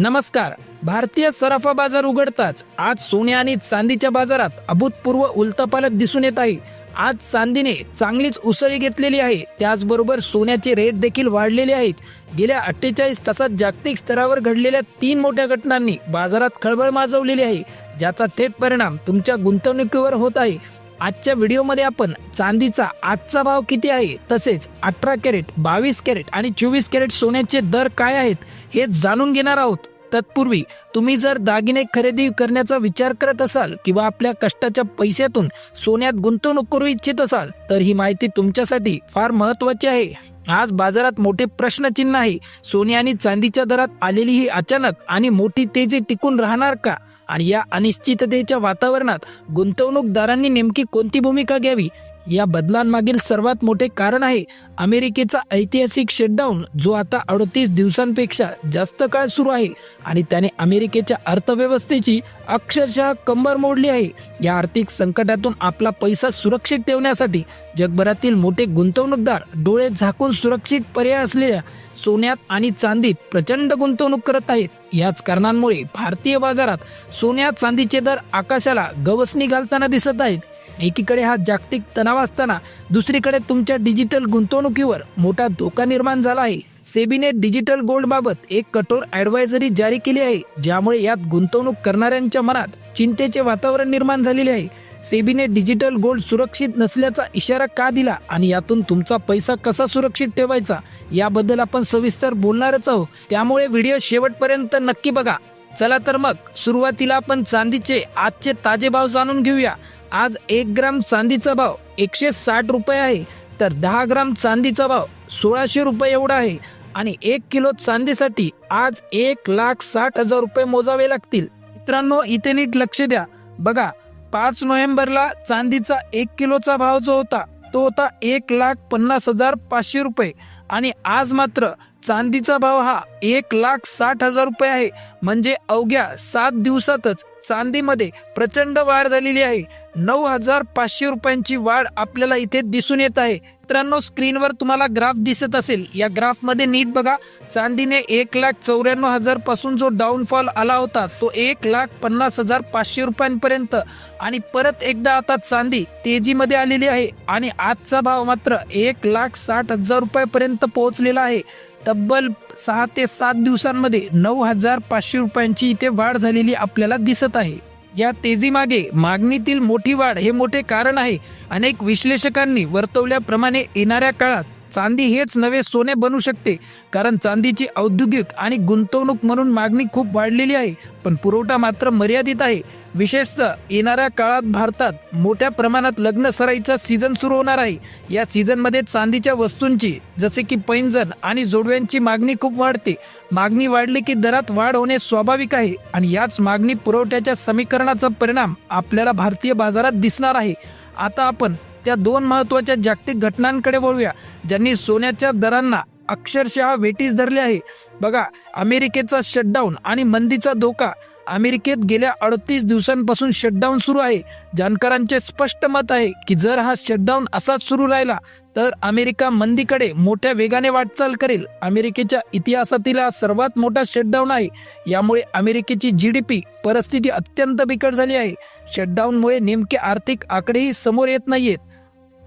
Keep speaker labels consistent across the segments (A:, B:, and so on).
A: नमस्कार. भारतीय सराफा बाजार उघडताच आज सोने आणि चांदीच्या बाजारात अभूतपूर्व उलतापालत दिसून येत आहे. आज चांदीने चांगलीच उसळी घेतलेली आहे. त्याचबरोबर सोन्याचे रेट देखील वाढलेले आहेत. गेल्या अठ्ठेचाळीस तासात जागतिक स्तरावर घडलेल्या तीन मोठ्या घटनांनी बाजारात खळबळ माजवलेली आहे. ज्याचा थेट परिणाम तुमच्या गुंतवणुकीवर होत आहे. आजच्या व्हिडिओमध्ये आपण चांदीचा आजचा भाव किती आहे तसेच अठरा कॅरेट बावीस कॅरेट आणि चोवीस कॅरेट सोन्याचे दर काय आहेत हे जाणून घेणार आहोत. तत्पूर्वी तुम्ही जर दागिने खरेदी करण्याचा विचार करत असाल किंवा आपल्या कष्टाच्या पैशातून सोन्यात गुंतवणूक करू इच्छित असाल तर ही माहिती तुमच्यासाठी फार महत्वाची आहे. आज बाजारात मोठे प्रश्नचिन्ह आहे. सोने आणि चांदीच्या दरात आलेली ही अचानक आणि मोठी तेजी टिकून राहणार का? आणि या अनिश्चिततेच्या वातावरणात गुंतवणूकदारांनी नेमकी कोणती भूमिका घ्यावी? या बदलांमागील सर्वात मोठे कारण आहे अमेरिकेचा ऐतिहासिक शटडाऊन जो आता अडतीस दिवसांपेक्षा जास्त काळ सुरू आहे आणि त्याने अमेरिकेच्या अर्थव्यवस्थेची अक्षरशः कंबर मोडली आहे. या आर्थिक संकटातून आपला पैसा सुरक्षित ठेवण्यासाठी जगभरातील मोठे गुंतवणूकदार डोळे झाकून सुरक्षित पर्याय असलेल्या सोन्यात आणि चांदीत प्रचंड गुंतवणूक करत आहेत. याच कारणांमुळे भारतीय बाजारात सोन्या चांदीचे दर आकाशाला गवसणी घालताना दिसत आहेत. एकीकडे हा जागतिक तणाव असताना दुसरीकडे तुमच्या डिजिटल गुंतवणुकीवर मोठा धोका निर्माण झाला आहे. सेबीने डिजिटल गोल्डबाबत एक कठोर ऍडवायझरी जारी केली आहे ज्यामुळे यात गुंतवणूक करणाऱ्यांच्या मनात चिंतेचे वातावरण निर्माण झालेले आहे. सेबीने डिजिटल गोल्ड सुरक्षित नसल्याचा इशारा का दिला आणि यातून तुमचा पैसा कसा सुरक्षित ठेवायचा याबद्दल आपण सविस्तर बोलणारच आहोत. त्यामुळे व्हिडिओ शेवटपर्यंत नक्की बघा. चला तर मग सुरुवातीला आपण चांदीचे आजचे ताजे भाव जाणून घेऊया. आज एक ग्राम चांदीचा भाव एकशे साठ रुपये आहे. तर दहा ग्राम चांदीचा भाव सोळाशे रुपये एवढा आहे. आणि एक किलो चांदीसाठी आज एक लाख साठ हजार रुपये मोजावे लागतील. मित्रांनो इथे नीट लक्ष द्या. बघा पाच नोव्हेंबरला चांदीचा एक किलोचा भाव जो होता तो होता एक लाख पन्नास हजार पाचशे रुपये. आणि आज मात्र चांदीचा भाव हा एक लाख साठ हजार रुपये आहे. म्हणजे अवघ्या सात दिवसातच चांदीमध्ये प्रचंड वाढ झालेली आहे. नऊ हजार पाचशे रुपयांची वाढ आपल्याला इथे दिसून येत आहे. मित्रांनो स्क्रीनवर तुम्हाला ग्राफ दिसत असेल. या ग्राफमध्ये नीट बघा. चांदीने एक लाख चौऱ्याण्णव हजारपासून जो डाऊनफॉल आला होता तो एक लाख पन्नास हजार पाचशे रुपयांपर्यंत. आणि परत एकदा आता चांदी तेजीमध्ये आलेली आहे. आणि आजचा भाव मात्र एक लाख साठ हजार रुपयापर्यंत पोहोचलेला आहे. तब्बल सहा ते सात दिवसांमध्ये नऊ हजार पाचशे रुपयांची इथे वाढ झालेली आपल्याला दिसत आहे. या तेजीमागे मागणीतील मोठी वाढ हे मोठे कारण आहे. अनेक विश्लेषकांनी वर्तवल्याप्रमाणे येणाऱ्या काळात चांदी हेच नवे सोने बनू शकते. कारण चांदीची औद्योगिक आणि गुंतवणूक म्हणून मागणी खूप वाढलेली आहे. पण पुरवठा मात्र मर्यादित आहे. विशेषतः येणाऱ्या काळात भारतात मोठ्या प्रमाणात लग्न सराईचा सीझन सुरू होणार आहे. या सीझनमध्ये चांदीच्या वस्तूंची जसे की पैंजण आणि जोडव्यांची मागणी खूप वाढते. मागणी वाढली की दरात वाढ होणे स्वाभाविक आहे आणि याच मागणी पुरवठ्याच्या समीकरणाचा परिणाम आपल्याला भारतीय बाजारात दिसणार आहे. आता आपण त्या दोन महत्त्वाच्या जागतिक घटनांकडे वळूया ज्यांनी सोन्याच्या दरांना अक्षरशः वेटीस धरले आहे. बघा अमेरिकेचा शटडाऊन आणि मंदीचा धोका. अमेरिकेत गेल्या अडतीस दिवसांपासून शटडाऊन सुरू आहे. जाणकारांचे स्पष्ट मत आहे की जर हा शटडाऊन असाच सुरू राहिला तर अमेरिका मंदीकडे मोठ्या वेगाने वाटचाल करेल. अमेरिकेच्या इतिहासातील हा सर्वात मोठा शटडाऊन आहे. यामुळे अमेरिकेची जी डी पी परिस्थिती अत्यंत बिकट झाली आहे. शटडाऊनमुळे नेमके आर्थिक आकडेही समोर येत नाहीयेत.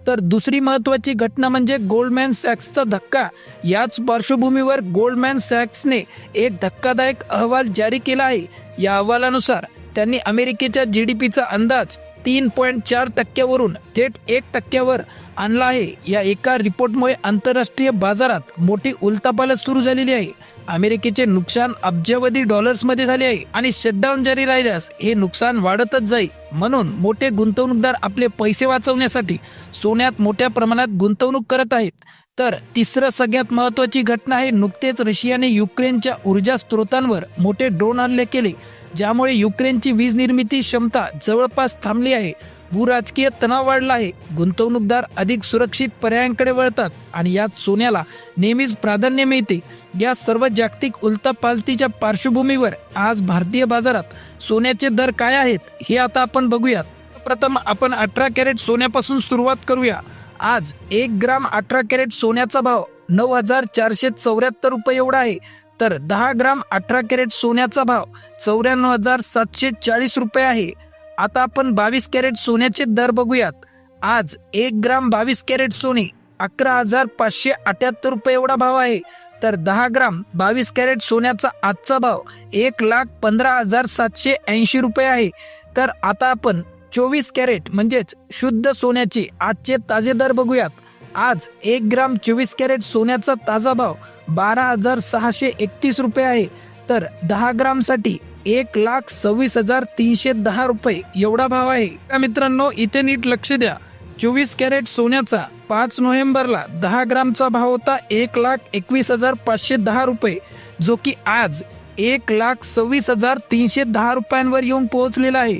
A: तर दुसरी महत्वाची घटना म्हणजे गोल्डमॅन सॅक्सचा धक्का. याच पार्श्वभूमीवर गोल्डमॅन सॅक्सने एक धक्कादायक अहवाल जारी केला आहे. या अहवालानुसार त्यांनी अमेरिकेच्या जी डी पीचा अंदाज तीन पॉईंट चार टक्क्यावरून थेट एक टक्क्यावर आणला आहे. या एका रिपोर्टमुळे आंतरराष्ट्रीय बाजारात मोठी उलथापालट सुरू झालेली आहे. अमेरिकेचे नुकसान अब्जावधी डॉलर्समध्ये झाले आहे आणि शटडाऊन जारी राहिल्यास हे नुकसान वाढतच जाईल. म्हणून मोठे गुंतवणूकदार आपले पैसे वाचवण्यासाठी सोन्यात मोठ्या प्रमाणात गुंतवणूक करत आहेत. तर तिसरं सगळ्यात महत्वाची घटना आहे नुकतेच रशियाने युक्रेनच्या ऊर्जा स्त्रोतांवर मोठे ड्रोन हल्ले केले ज्यामुळे युक्रेनची वीज निर्मिती क्षमता जवळपास थांबली आहे. भूराजकीय तणाव वाढला आहे. गुंतवणूकदार अधिक सुरक्षित पर्यायांकडे वळतात आणि यात सोन्याला नेहमीच प्राधान्य मिळते. या सर्व जागतिक उलतापालतीच्या पार्श्वभूमीवर आज भारतीय बाजारात सोन्याचे दर काय आहेत हे आता आपण बघूयात. प्रथम आपण अठरा कॅरेट सोन्यापासून सुरुवात करूया. आज एक ग्राम अठरा कॅरेट सोन्याचा भाव नऊ हजार चारशे चौऱ्याहत्तर रुपये एवढा आहे. तर दहा ग्राम अठरा कॅरेट सोन्याचा भाव चौऱ्याण्णव हजार सातशे चाळीस रुपये आहे. आता आपण बावीस कॅरेट सोन्याचे दर बघूयात. आज एक ग्राम बावीस कॅरेट सोने अकरा हजार पाचशे अठ्याहत्तर रुपये एवढा भाव आहे. तर दहा ग्राम बावीस कॅरेट सोन्याचा आजचा भाव एक लाख पंधरा हजार सातशे ऐंशी रुपये आहे. तर आता आपण चोवीस कॅरेट म्हणजेच शुद्ध सोन्याचे आजचे ताजे दर बघूयात. आज एक ग्राम चोवीस कॅरेट सोन्याचा ताजा भाव बारा हजार सहाशे एकतीस रुपये आहे. तर दहा ग्रामसाठी एक लाख सव्वीस हजार तीनशे दहा रुपये. एवढा भाव आहे. का मित्रांनो इथे नीट लक्ष द्या. चोवीस कॅरेट सोन्याचा पाच नोव्हेंबरला दहा ग्रामचा भाव होता एक लाख एकवीस हजार पाचशे दहा रुपये. जो की आज एक लाख सव्वीस हजार तीनशे दहा रुपयांवर येऊन पोहोचलेला आहे.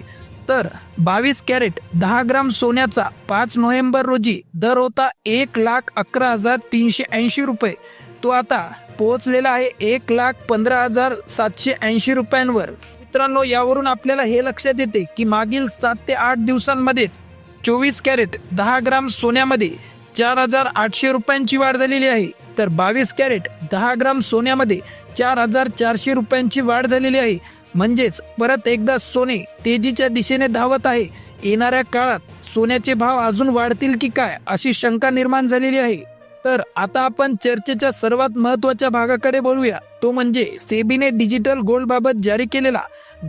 A: तर बावीस कॅरेट दहा ग्राम सोन्याचा पाच नोव्हेंबर रोजी दर होता एक लाख अकरा हजार तीनशे ऐंशी रुपये. तो आता पोहोचलेला आहे एक लाख पंधरा हजार सातशे ऐंशी रुपयांवर. मित्रांनो यावरून आपल्याला हे लक्षात येते की मागील सात ते आठ दिवसांमध्येच चोवीस कॅरेट दहा ग्राम सोन्यामध्ये चार हजार आठशे रुपयांची वाढ झालेली आहे. तर बावीस कॅरेट दहा ग्राम सोन्यामध्ये चार हजार चारशे रुपयांची वाढ झालेली आहे. म्हणजेच परत एकदा सोने तेजीच्या दिशेने धावत आहे. येणाऱ्या काळात सोन्याचे भाव अजून वाढतील की काय अशी शंका निर्माण झालेली आहे. तर आता आपण चर्चेच्या सर्वात महत्त्वाच्या भागाकडे बोलूया. तो म्हणजे सेबीने डिजिटल गोल्ड बाबत जारी केलेला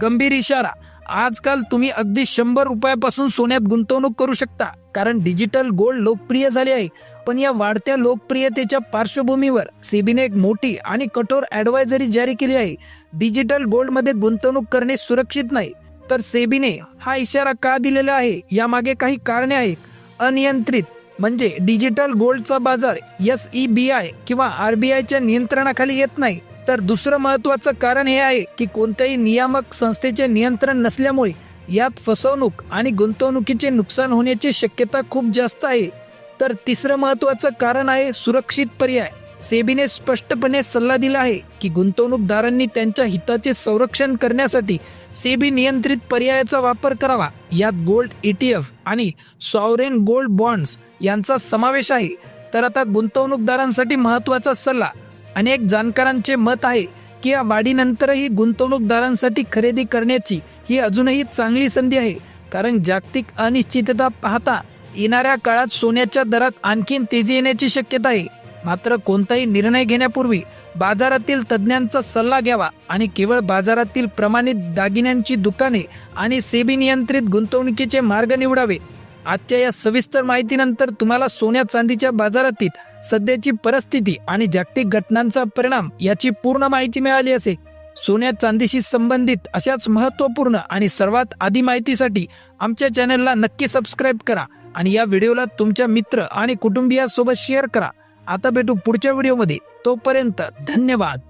A: गंभीर इशारा. आजकाल तुम्ही अगदी शंभर रुपयापासून सोन्यात गुंतवणूक करू शकता कारण डिजिटल गोल्ड लोकप्रिय झाले आहे. पण या वाढत्या लोकप्रियतेच्या पार्श्वभूमीवर सेबीने एक मोठी आणि कठोर ऍडवायझरी जारी केली आहे. डिजिटल गोल्डमध्ये गुंतवणूक करणे सुरक्षित नाही. तर सेबीने हा इशारा का दिलेला आहे? यामागे काही कारणे आहेत. अनियंत्रित म्हणजे डिजिटल गोल्डचा बाजार एस ई बी आय किंवा आर बी आयच्या नियंत्रणाखाली येत नाही. तर दुसरं महत्वाचं कारण हे आहे की कोणत्याही नियामक संस्थेचे नियंत्रण नसल्यामुळे यात फसवणूक आणि गुंतवणुकीचे नुकसान होण्याची शक्यता खूप जास्त आहे. तर तिसरं महत्वाचं कारण आहे सुरक्षित पर्याय. सेबीने स्पष्टपणे सल्ला दिला आहे की गुंतवणूकदारांनी त्यांच्या हिताचे संरक्षण करण्यासाठी सेबी नियंत्रित पर्यायाचा वापर करावा. यात गोल्ड ईटीएफ आणि सॉवरेन गोल्ड बॉन्ड्स यांचा समावेश आहे. तर आता गुंतवणूकदारांसाठी महत्त्वाचा सल्ला. अनेक जाणकारांचे मत आहे की या वाढीनंतरही गुंतवणूकदारांसाठी खरेदी करण्याची ही अजूनही चांगली संधी आहे. कारण जागतिक अनिश्चितता पाहता येणाऱ्या काळात सोन्याच्या दरात आणखीन तेजी येण्याची शक्यता आहे. मात्र कोणताही निर्णय घेण्यापूर्वी बाजारातील तज्ज्ञांचा सल्ला घ्यावा आणि केवळ बाजारातील प्रमाणित दागिन्यांची दुकाने आणि सेबी नियंत्रित गुंतवणुकीचे मार्ग निवडावे. आजच्या या सविस्तर माहितीनंतर तुम्हाला सोन्या चांदीच्या बाजारातील सध्याची परिस्थिती आणि जागतिक घटनांचा परिणाम याची पूर्ण माहिती मिळाली असे. सोन्या चांदीशी संबंधित अशाच महत्त्वपूर्ण आणि सर्वात आधी माहितीसाठी आमच्या चॅनलला नक्की सबस्क्राईब करा आणि या व्हिडिओला तुमच्या मित्र आणि कुटुंबियासोबत शेअर करा. आता भेटू पुढच्या व्हिडिओमध्ये. तोपर्यंत धन्यवाद.